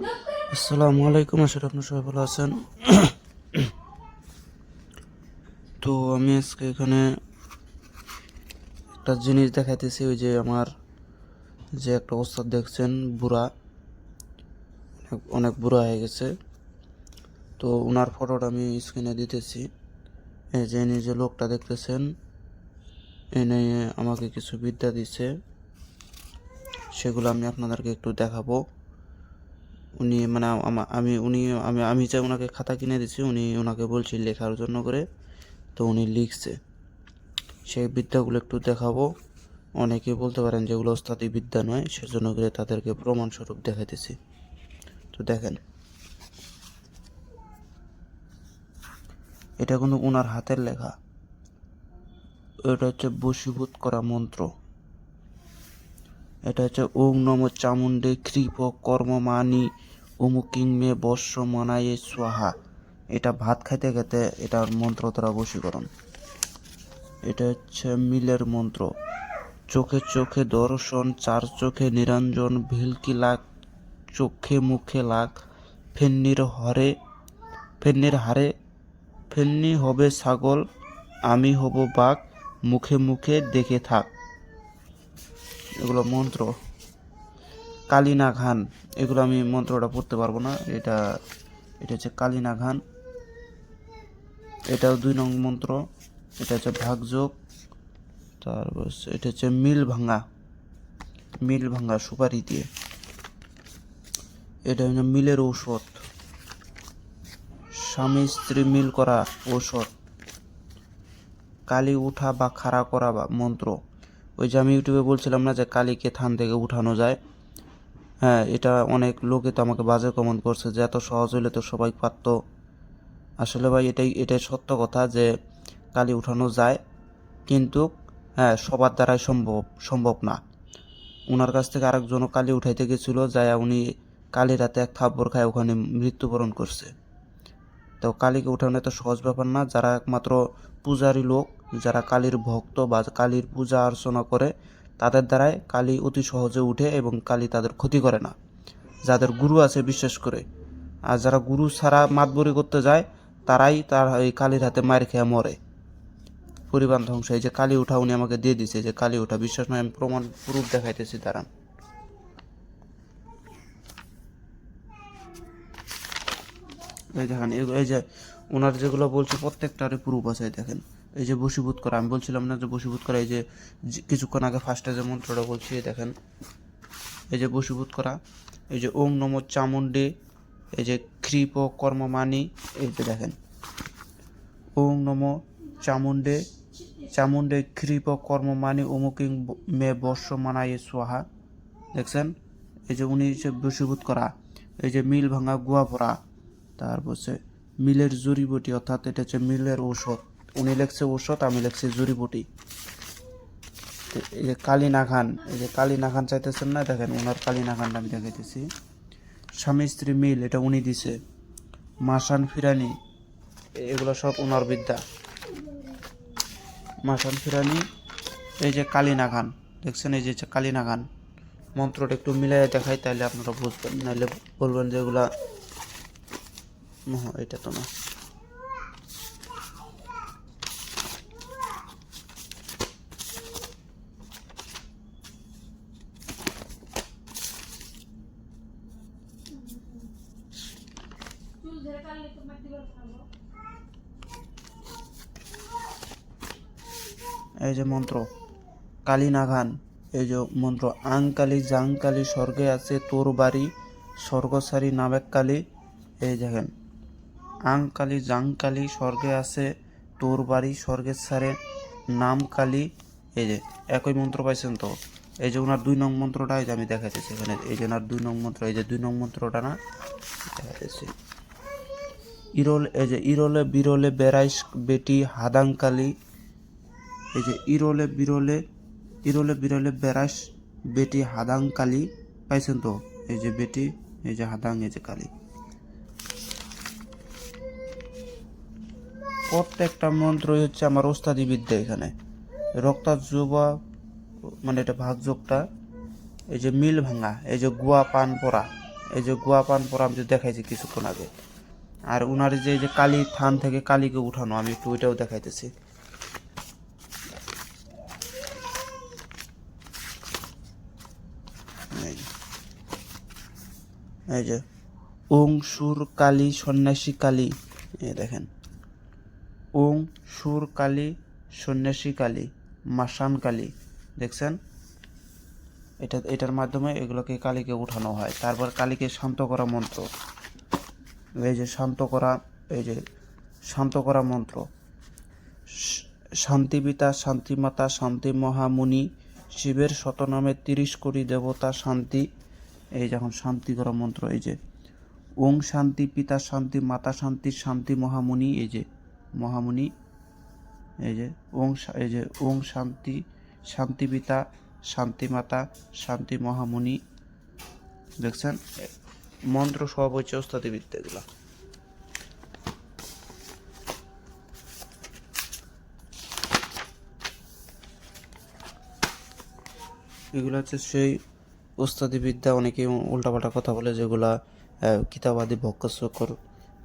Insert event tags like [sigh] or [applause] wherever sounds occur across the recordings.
আসসালামু আলাইকুম আসলে আপনার সবাই ভালো আছেন। [clears throat] তো আমি আজকে এখানে একটা জিনিস দেখাইতেছি, ওই যে আমার যে একটা ওস্তাদ দেখছেন, বুড়া। অনেক- অনেক বুড়া হয়ে গেছে। তো ওনার ফটোটা আমি স্ক্রিনে দিতেছি। এই যে ইনি যে লোকটা দেখতেছেন এনে আমাকে কিছু বিদ্যা দিছে। সেগুলো আমি আপনাদেরকে একটু দেখাবো। উনি মানে আমি উনি, আমি আমি যে ওনাকে খাতা কিনে দিছি, উনি ওনাকে বলছি লেখার জন্য করে। তো উনি লিখছে। সেই বিদ্যাগুলো একটু দেখাবো। অনেকে বলতে পারেন যে এগুলো ওস্তাদি বিদ্যা নয়, সেজন্য করে তাদেরকে প্রমাণস্বরূপ দেখাইতেছি। তো দেখেন। এটা কিন্তু ওনার হাতের লেখা। এটা হচ্ছে বশীভূত করা মন্ত্র। এটা হচ্ছে ওং নম চামুণ্ডে কৃপ কর্মমানি অমুকিং মে বর্ষ মনায়ে স্বাহা। এটা ভাত খাইতে খেতে এটার মন্ত্র দ্বারা বশীকরণ এটা হচ্ছে মিলের মন্ত্র। চোখে চোখে দর্শন, চার চোখে নিরঞ্জন, ভিলকি লাগ চোখে মুখে লাগ ফেন্নির হরে, ফেন্নির হারে, ফেন্নি হবে ছাগল, আমি হব বাঘ, মুখে মুখে দেখে থাক। এগুলো মন্ত্র। কালিনা ঘান, এগুলো আমি মন্ত্রটা পড়তে পারব না। এটা এটা হচ্ছে কালিনা ঘান। এটাও দুই নং মন্ত্র। এটা হচ্ছে ভাগযোগ। তারপর এটা হচ্ছে মিল ভাঙা। মিল ভাঙা সুপারি দিয়ে। এটা হচ্ছে মিলের ঔষধ। স্বামী স্ত্রী মিল করা ঔষধ। কালি উঠা বা খাড়া করা বা মন্ত্র। ওই যে আমি ইউটিউবে বলছিলাম না যে কালীকে থান থেকে উঠানো যায়? হ্যাঁ এটা অনেক লোকে তো আমাকে বাজে কমেন্ট করছে যে এত সহজ হইলে তো সবাই পারত। আসলে ভাই, এটাই এটাই সত্য কথা যে কালি উঠানো যায়, কিন্তু হ্যাঁ সবার দ্বারাই সম্ভব সম্ভব না। ওনার কাছ থেকে আরেকজনও কালি উঠাইতে গেছিল যায় উনি কালি রাতে এক থাপ্পড় খায়, ওখানে মৃত্যুবরণ করছে। তো কালীকে উঠানো এত সহজ ব্যাপার না। যারা একমাত্র পূজারী লোক, যারা কালীর ভক্ত বা কালীর পূজা অর্চনা করে, তাদের দ্বারাই কালী অতি সহজে উঠে এবং কালী তাদের ক্ষতি করে না। যাদের গুরু আছে বিশেষ করে। আর যারা গুরু ছাড়া মাতবরি করতে যায়, তারাই তার এই কালীর হাতে মার খেয়ে মরে। পরিবার ধ্বংস এই যে কালী উঠা উনি আমাকে দিয়ে দিছে যে কালী উঠা, বিশ্বাস নয়, আমি প্রমাণ প্রুফ দেখাইতেছি, দাঁড়ান। এই দেখেন, এই যে ওনার যেগুলো বলছে প্রত্যেকটারই প্রুফ আছে দেখেন। এই যে বশীভূত করা, আমি বলছিলাম না যে বশীভূত করা, এই যে কিছুক্ষণ আগে ফার্স্টে যে মন্ত্রটা বলছি দেখেন। এই যে বশীভূত করা, এই যে ওং নম চামুণ্ডে, এই যে কৃপ কর্মমানি এই যে দেখেন। ওং নম চামুণ্ডে চামুণ্ডে কৃপ কর্মমানি অমুকিং মে বর্ষ মানায় সোহা দেখছেন? এই যে উনি যে বশীভূত করা, এই যে মিল ভাঙা গুয়া ভরা তারপর হচ্ছে মিলের জড়িবটি, অর্থাৎ এটা হচ্ছে মিলের ঔষধ। উনি লেখছে ঔষধ, আমি লেখছি জড়িবটি। এই যে কালী নাখান এই যে কালী নাখান চাইতেছেন না, দেখেন ওনার কালী নাখানটা আমি দেখাইতেছি। স্বামী স্ত্রী মিল, এটা উনি দিছে। মাসান ফিরানি, এগুলো সব ওনার বিদ্যা। মাসান ফিরানি, এই যে কালী নাখান দেখছেন এই যে হচ্ছে কালী নাখান মন্ত্রটা একটু মিলাই দেখাই তাহলে আপনারা বুঝবেন নাহলে বলবেন যে এগুলা এটা তো না। এই যে মন্ত্র কালী নাগান এই যে মন্ত্র, আংকালি জাংকালি স্বর্গে আছে তোর বাড়ি, স্বর্গসারি নাবেক কালী এই দেখেন আংকালি, জাংকালি স্বর্গে আছে তোর বাড়ি স্বর্গের সারে নাম কালী এই যে, একই মন্ত্র পাইছেন তো? এই যে ওনার দুই নং মন্ত্রটা এই যে আমি দেখাইতেছি এখানে, এই যে ওনার দুই নং মন্ত্র, এই যে দুই নং মন্ত্রটা না? দেখাইতেছি। ইরোল, এই যে ইরোলে বিরলে বেড়াইস বেটি হাদাংকালি, এই যে ইরোলে বিরলে ইরোলে বিরলে বেড়াস বেটি হাদাং কালী পাইছেন তো? এই যে বেটি, এই যে হাদাং, এই যে কালী। প্রত্যেকটা মন্ত্রই হচ্ছে আমার ওস্তাদি বিদ্যা এখানে। রক্তাজুবা মানে এটা ভাগযোগটা, এই যে মিল ভাঙা, এই যে গুয়া পান পরা, এই যে গুয়া পান পরা আমি যে দেখাইছি কিছুক্ষণ আগে। আর উনার যে যে কালী থান থেকে কালীকে উঠানো, আমি একটু ওইটাও দেখাইতেছি। এই যে। ওং সুর কালী সন্ন্যাসী কালী দেখেন। ওং সুর, কালী, সন্ন্যাসী কালী, মাসান কালী, দেখছেন? এটা, এটার মাধ্যমে এগুলোকে কালীকে উঠানো হয়। তারপর কালীকে শান্ত করা মন্ত্র। এই যে শান্ত করা, এই যে শান্ত করা মন্ত্র। শ- শান্তি পিতা শান্তি মাতা শান্তি মহামুনি শিবের শতনামে তিরিশ কোটি দেবতা শান্তি। এই যখন শান্তি করা মন্ত্র, এই যে। ওং শান্তি পিতা শান্তি মাতা শান্তি শান্তি মহামুনি এই যে। মহামুনি, এই যে ওং এই যে ওং শান্তি শান্তি পিতা শান্তি মাতা শান্তি মহামুনি, দেখছেন? মন্ত্র সব হচ্ছে ওস্তাদি বিদ্যা এগুলা এগুলো হচ্ছে সেই ওস্তাদি বিদ্যা অনেকে উল্টাপাল্টা কথা বলে যেগুলা কিতাবাদি ভক্কস্বকর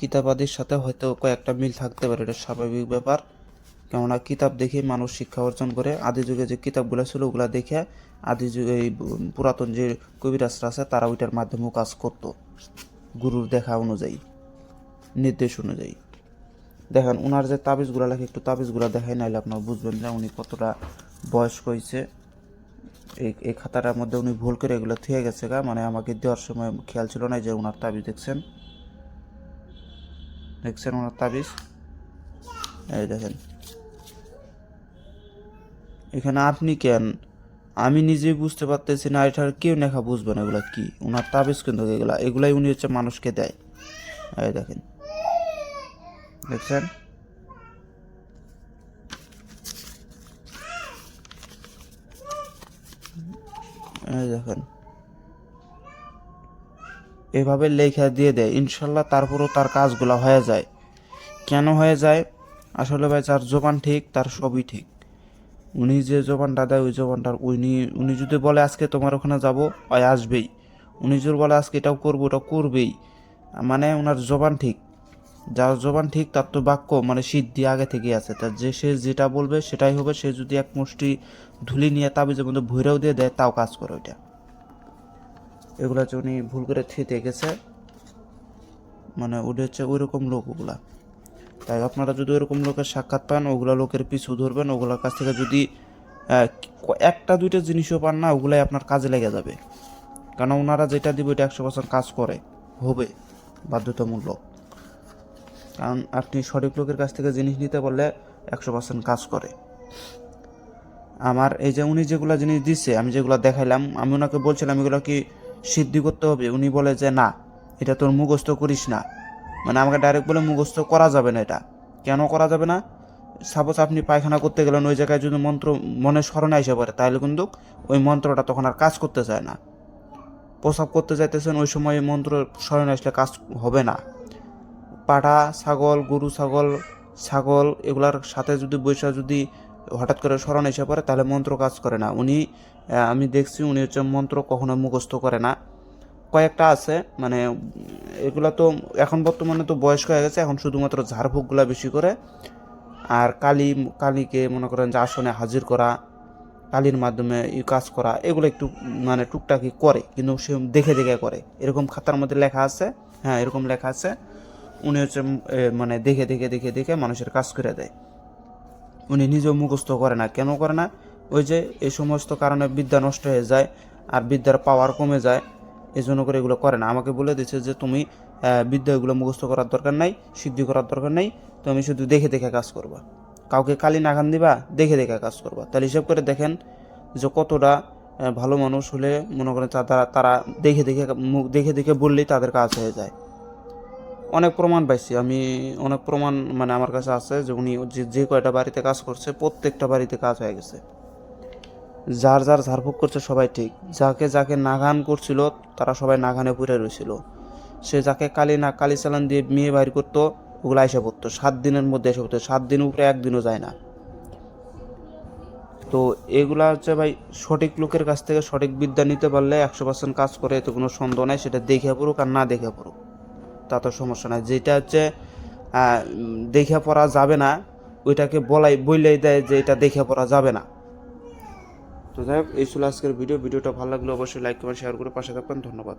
কিতাবাদির সাথে হয়তো কয়েকটা মিল থাকতে পারে, এটা স্বাভাবিক ব্যাপার। কেননা কিতাব দেখে মানুষ শিক্ষা অর্জন করে। আদি যুগে যে কিতাবগুলো ছিল, ওগুলা দেখে আদি যুগে, এই পুরাতন যে কবিরাজরা আছে, তারা ওইটার মাধ্যমেও কাজ করতো, গুরুর দেখা অনুযায়ী, নির্দেশ অনুযায়ী। দেখেন ওনার যে তাবিজগুলো লেখে, একটু তাবিজগুলো দেখাই, নাইলে আপনারা বুঝবেন যে উনি কতটা বয়স্ক হয়েছে এই এই খাতাটার মধ্যে উনি ভুল করে এগুলো থুয়ে গেছে গা। মানে আমাকে দেওয়ার সময় খেয়াল ছিল না যে ওনার তাবিজ দেখছেন। দেখছেন ওনার তাবিজ? এই দেখেন। এখানে আপনি কেন? আমি নিজেই বুঝতে পারতেছি না, এটার কেউ লেখা বুঝবে না এগুলা কি? ওনার তাবিজ কিন্তু এগুলা? এগুলাই উনি হচ্ছে মানুষকে দেয়। এই দেখেন। দেখছেন? এই দেখেন। এভাবে লেখা দিয়ে দেয়, ইনশাল্লাহ তারপরও তার কাজগুলো হয়ে যায়। কেন হয়ে যায়? আসলে ভাই, যার জবান ঠিক, তার সবই ঠিক। উনি যে জবানটা দেয়, ওই জবানটার উনি উনি যদি বলে, আজকে তোমার ওখানে যাব? ওই আসবেই। উনি যদি বলে, আজকে এটাও করব ওটা করবেই। মানে ওনার জবান ঠিক। যার জবান ঠিক, তার তো বাক্য মানে সিদ্ধি আগে থেকেই আছে। তার যে সে যেটা বলবে, সেটাই হবে। সে যদি এক মুষ্টি ধুলি নিয়ে তাবিজের মধ্যে ভৈরাও দিয়ে দেয়, তাও কাজ করে ওইটা। এগুলো হচ্ছে উনি ভুল করে থিতে গেছে মানে ওটা হচ্ছে ওই রকম লোক ওগুলা। তাই আপনারা যদি ওইরকম লোকের সাক্ষাৎ পান, ওগুলা লোকের পিছু ধরবেন ওগুলোর কাছ থেকে যদি একটা দুইটা জিনিসও পান না, ওগুলাই আপনার কাজে লেগে যাবে। কারণ ওনারা যেটা দিবে এটা একশো পার্সেন্ট কাজ করে, হবে, বাধ্যতামূলক। কারণ আপনি সঠিক লোকের কাছ থেকে জিনিস নিতে বললে একশো পার্সেন্ট কাজ করে। আমার এই যে উনি যেগুলো জিনিস দিচ্ছে আমি যেগুলো দেখাইলাম, আমি ওনাকে বলছিলাম, এগুলো কি সিদ্ধি করতে হবে। উনি বলে যে, না, এটা তোর মুখস্থ করিস না। মানে আমাকে ডাইরেক্ট বলে, মুখস্থ করা যাবে না এটা। কেন করা যাবে না? সাপোজ আপনি পায়খানা করতে গেলেন, ওই জায়গায় যদি মন্ত্র, মনে স্মরণে এসে পড়ে, তাহলে কিন্তু ওই মন্ত্রটা তখন আর কাজ করতে চায় না। প্রসাব করতে যাইতেছেন, ওই সময় মন্ত্র স্মরণে আসলে কাজ হবে না। পাঠা, ছাগল, গরু, ছাগল ছাগল, এগুলার সাথে যদি বৈশা যদি হঠাৎ করে স্মরণ এসে পড়ে, তাহলে মন্ত্র কাজ করে না। উনি আমি দেখছি উনি হচ্ছে মন্ত্র কখনো মুখস্থ করে না। কয়েকটা আছে মানে এগুলা তো এখন বর্তমানে তো বয়স্ক হয়ে গেছে, এখন শুধুমাত্র ঝাড়ফুঁকগুলা বেশি করে। আর কালী, কালীকে মনে করেন যে আসনে হাজির করা, কালীর মাধ্যমে এই কাজ করা, এগুলো একটু মানে টুকটাকি করে, কিন্তু সে দেখে দেখে করে। এরকম খাতার মধ্যে লেখা আছে হ্যাঁ এরকম লেখা আছে। উনি হচ্ছে মানে দেখে দেখে দেখে দেখে মানুষের কাজ করে দেয়। উনি নিজেও মুখস্থ করে না। কেন করে না? ওই যে এই সমস্ত কারণে বিদ্যা নষ্ট হয়ে যায় আর বিদ্যার পাওয়ার কমে যায় এই জন্য করে এগুলো করে না। আমাকে বলে দিচ্ছে যে তুমি আহ, বিদ্যা এগুলো মুখস্থ করার দরকার নাই সিদ্ধি করার দরকার নেই তুমি শুধু দেখে দেখে কাজ করবা। কাউকে কালি নাগান দিবা দেখে দেখে কাজ করবা। তাহলে হিসাব করে দেখেন যে কতটা ভালো মানুষ হলে মনে করেন তারা তারা দেখে দেখে মুখ দেখে দেখে বললেই তাদের কাজ হয়ে যায়। অনেক প্রমাণ পাইছি। আমি অনেক প্রমাণ মানে আমার কাছে আছে যে উনি যে যে কয়টা বাড়িতে কাজ করছে, প্রত্যেকটা বাড়িতে কাজ হয়ে গেছে। যার যার ঝাড়ফুঁক করছে সবাই ঠিক। যাকে যাকে নাগান করছিল, তারা সবাই নাগানে পুরে রয়েছিল সে যাকে কালি না, কালি চালান দিয়ে মেয়ে বাইর করতো, ওগুলো এসে পড়তো। সাত দিনের মধ্যে এসে পড়তো। সাত দিন উপরে একদিনও যায় না। তো এগুলা হচ্ছে ভাই, সঠিক লোকের কাছ থেকে সঠিক বিদ্যা নিতে পারলে একশো পার্সেন্ট কাজ করে, এতে কোনো সন্দেহ নাই। সেটা দেখে পড়ুক আর না দেখে পড়ুক। তা তো সমস্যা নাই। যেটা হচ্ছে দেখে পড়া যাবে না, ওইটাকে বলাই বললেই দেয় যে এটা দেখে পড়া যাবে না। তো যাই হোক, এই ছিল আজকের ভিডিও। ভিডিওটা ভালো লাগলে অবশ্যই লাইক কমেন্ট শেয়ার করে পাশে থাকবেন। ধন্যবাদ।